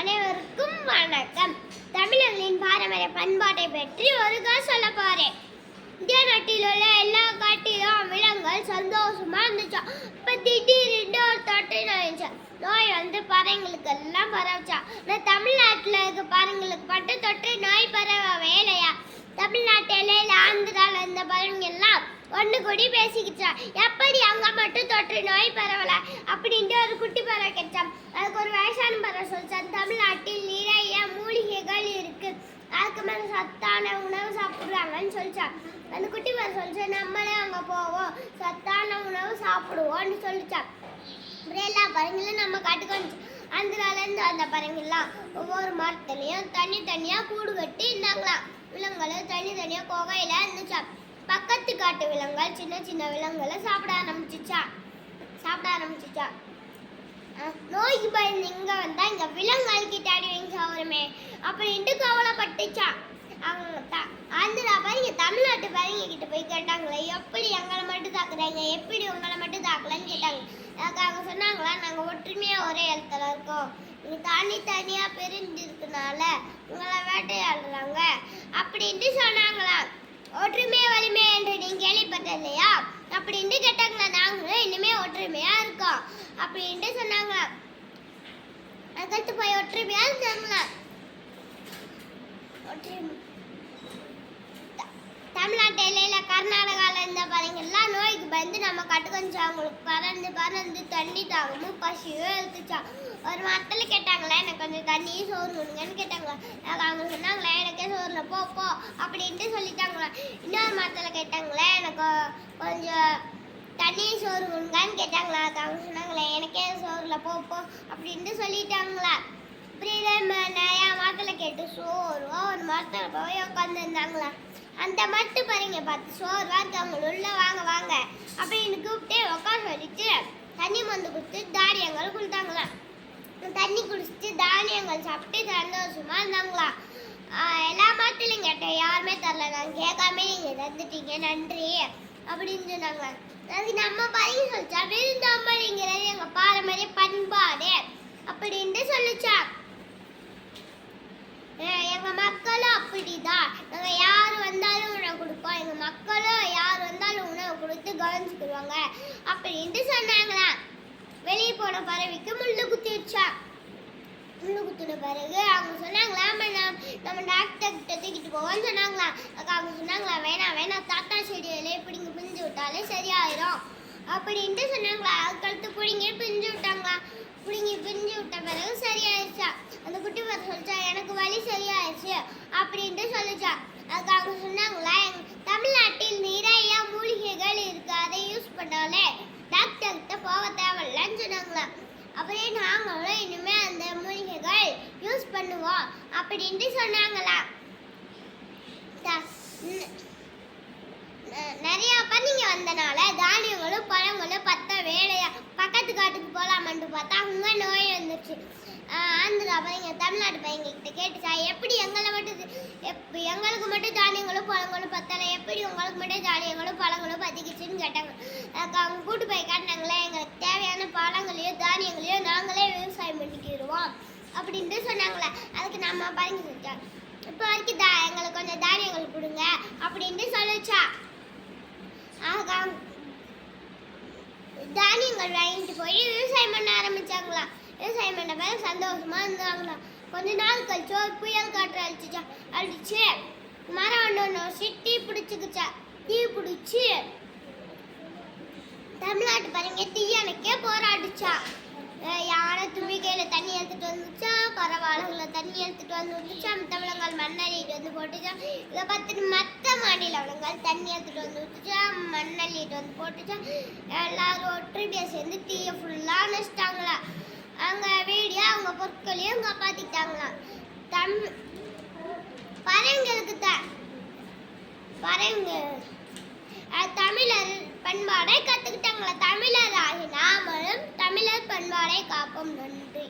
அனைவருக்கும் வணக்கம். தமிழர்களின் பாரம்பரிய பண்பாட்டை பற்றி ஒரு சொல்ல போறேன். இந்திய நாட்டில் உள்ள எல்லா காட்டிலும் விலங்குகள் சந்தோஷமா இருந்துச்சா? இப்ப திடீர்னு ஒரு தொற்று நோய்ச்சா நோய் வந்து பறவைங்களுக்கு எல்லாம் பரவச்சா? ஆனால் தமிழ்நாட்டில் இருக்க பறவைங்களுக்கு மட்டும் தொற்று நோய் பரவவே இல்லையா? தமிழ்நாட்டில் எல்லையில் ஆந்திரால இருந்த பறவைங்க எல்லாம் ஒன்று கூடி பேசிக்கிச்சா? எப்படி அங்கே மட்டும் தொற்று நோய் பரவலை? அப்படின்ட்டு ஒரு குட்டி பறவை கிடைச்சா ஒரு வயசான பறவை சொல்லிச்சான் தமிழ்நாட்டில் நிறைய மூலிகைகள் இருக்கு. அதுக்கு மேலே சத்தான உணவு சாப்பிடுறாங்கன்னு சொல்லிச்சான். அந்த குட்டி பறவை சொல்லிச்சா நம்மளே அங்கே போவோம். சத்தான உணவு சாப்பிடுவோம்னு சொல்லிச்சான். அப்புறம் எல்லா பறவைங்களும் நம்ம காட்டுக்கு வந்துச்சு. அந்த பறவைங்கள்லாம் ஒவ்வொரு மரத்துலையும் தனி தனியாக கூடு கட்டி இருந்தாங்களாம். விலங்குகளும் தனி தனியாக குகையில் இருந்துச்சா பக்கத்து காட்டு விலங்குகள் சின்ன சின்ன விலங்குகளை சாப்பிட ஆரம்பிச்சிச்சா சாப்பிட ஆரம்பிச்சிச்சா நோய்க்கு பயந்து இங்க வந்தா இங்க விலங்குகள் கிட்ட அடி வாங்கி அப்படின்ட்டு கவலைப்பட்டுச்சான் அவங்க த- ஆந்திரா பாருங்க தமிழ்நாட்டு பாருங்க கிட்ட போய் கேட்டாங்களே எப்படி எங்களை மட்டும் தாக்குறாங்க? எப்படி உங்களை மட்டும் தாக்கலன்னு கேட்டாங்க. அதுக்கு அவங்க சொன்னாங்களா நாங்க ஒற்றுமையா ஒரே இடத்துல இருக்கோம். நீங்க தனி தனியாக பிரிஞ்சு உங்களை வேட்டையாடுறாங்க. அப்படின்ட்டு சொன்னாங்களாம் ஒற்றுமையாக வலிமை நீங்க கேள்விப்பட்டது இல்லையா? அப்படின்ட்டு கேட்டாங்களா நாங்களும் இனிமே ஒற்றுமையா இருக்கோம். அப்படின்ட்டு சொன்னாங்க. அதுக்கடுத்து போய் ஒற்றுமையா இருந்தாங்களா? ஒற்றுமை. த- தமிழ்நாட்டு எல்லையில கர்நாடகால வந்து நம்ம கட்டுக்கொஞ்சம் அவங்களுக்கு பறந்து பறந்து தண்ணி தாகமும் பசியும் எடுத்துச்சா? ஒரு மரத்தில் கேட்டாங்களே எனக்கு கொஞ்சம் தண்ணி சோறு கொடுங்கன்னு கேட்டாங்களா? அதுக்கு அவங்க சொன்னாங்களே எனக்கே சோறுல போ போ அப்படின்ட்டு சொல்லிட்டாங்களா. இன்னொரு மரத்தில் கேட்டாங்களே எனக்கு கொஞ்சம் தண்ணி சோறு கொடுங்கன்னு கேட்டாங்களா? அவங்க சொன்னாங்களே எனக்கே சோறுல போ போ அப்படின்ட்டு சொல்லிட்டாங்களா. இப்படி நிறையா மரத்தில் கேட்டு சோறுவோ ஒரு மரத்தில் போய் உட்காந்துருந்தாங்களா அந்த மட்டும் பாருங்க பார்த்து சோறுவா இருக்கவங்க உள்ள வாங்க வாங்க. அப்படின்னு கூப்பிட்டு உட்கார சொல்லிட்டு தண்ணி மந்து கொடுத்து தானியங்கள் கொடுத்தாங்களா? தண்ணி குடிச்சிட்டு தானியங்கள் சாப்பிட்டு சந்தோஷமா இருந்தாங்களா? எல்லா மரத்துலையும் கேட்டேன் யாருமே தரல. நான் கேட்காம நீங்கள் தந்துட்டீங்க நன்றி அப்படின்னு சொன்னாங்க. அதுக்கு நம்ம பையன் சொல்லிச்சா விருந்தோம்பலிங்கிறது எங்கள் பாரம்பரிய பண்பாடு அப்படின்ட்டு சொல்லிச்சா. எங்கள் எங்க மக்களும் அப்படிதான் நாங்க யார் வந்தாலும் உணவு கொடுப்போம் எங்க மக்களும் யார் வந்தாலும் உணவு கொடுத்து கவனிச்சுக்கிடுவாங்க. அப்படின்ட்டு சொன்னாங்களாம் வெளியே போன பறவைக்கு முள்ளு குத்திடுச்சா முள்ளு குத்தின பிறகு அவங்க சொன்னாங்களா "ஆமா, நம்ம டாக்டர் கிட்ட தூக்கிட்டு போவோம்னு சொன்னாங்களாம் அக்கா அவங்க சொன்னாங்களா வேணாம் வேணாம் தாத்தா செடியிலே பிடிங்க பிஞ்சு விட்டாலே சரியாயிரும். அப்படின்ட்டு சொன்னாங்களா. அதுக்கடுத்து பிடிங்கி பிஞ்சு விட்டாங்களா. பிடிங்க அந்த குட்டி பார்த்து சொல்லிச்சா எனக்கு வழி சரியாயிருச்சு அப்படின்ட்டு சொல்லிச்சா. அதுக்கு அவங்க சொன்னாங்களா எங் தமிழ்நாட்டில் நிறைய மூலிகைகள் இருக்கு அதை யூஸ் பண்ணாலே டாக்டர்கிட்ட போக தேவையில்லன்னு சொன்னாங்களா. அப்படியே நாங்களும் இனிமே அந்த மூலிகைகள் யூஸ் பண்ணுவோம் அப்படின்ட்டு சொன்னாங்களா. த- ந- நிறைய பன்னிங்க வந்தனால தானியங்களும் பழங்களும் பத்த வேலையா பக்கத்து காட்டுக்கு போகலாமான்ட்டு பார்த்தா அவங்க நோய் வந்துச்சு ஆந்திரா பையங்க தமிழ்நாடு பையங்க கிட்ட கேட்டுச்சா எப்படி எங்களை மட்டும் எப் எங்களுக்கு மட்டும் தானியங்களும் பழங்களும் பத்தலை எப்படி உங்களுக்கு மட்டும் தானியங்களும் பழங்களும் பத்திக்கிச்சுன்னு கேட்டாங்க. அவங்க கூட்டு போய் காட்டினாங்களே எங்களுக்கு தேவையான பழங்களையோ தானியங்களையோ நாங்களே விவசாயம் பண்ணிக்கிடுவோம் அப்படின்ட்டு சொன்னாங்களே. அதுக்கு நம்ம பழங்கி செஞ்சோம் இப்போ வரைக்கும் தா எங்களுக்கு கொஞ்சம் தானியங்கள் கொடுங்க அப்படின்ட்டு சொல்லிச்சா. ஆக தானியங்கள் வாங்கிட்டு போய் விவசாயம் பண்ண ஆரம்பிச்சாங்களாம் விவசாயம் பண்ண பிறகு சந்தோஷமா இருந்தாங்களாம் கொஞ்ச நாள் கழிச்சு ஒரு புயல் காற்று அழிச்சிச்சா அழிச்சு மரம் ஒன்று ஒன்று வச்சு டீ பிடிச்சிக்கிச்சா? டீ பிடிச்சி. தமிழ்நாட்டு பாருங்க தீயணைக்கே போராடிச்சா. யாரை யானை தும்பிக்கையில தண்ணி எடுத்துட்டு வந்துச்சா பரவாயில்ல தண்ணி எடுத்துட்டு வந்து விட்டுச்சா தமிழங்கள் மண்ணள்ளிட்டு வந்து போட்டுச்சா? இதை பார்த்துட்டு மற்ற மாநிலங்கள் தண்ணி எடுத்துட்டு வந்து விட்டுச்சா மண்ணள்ளிட்டு வந்து போட்டுச்சா? எல்லாரும் ஒற்றுமையாக சேர்ந்து தீயை ஃபுல்லாக அணைச்சிட்டாங்களா? பொருட்களையும் காப்பாத்திட்டாங்களாம் தம் பறவைங்களுக்கு த பறவைங்க தமிழர் பண்பாடை கற்றுக்கிட்டாங்களா தமிழர் ஆகி நாமளும் தமிழர் பண்பாடை காப்போம். நன்றி.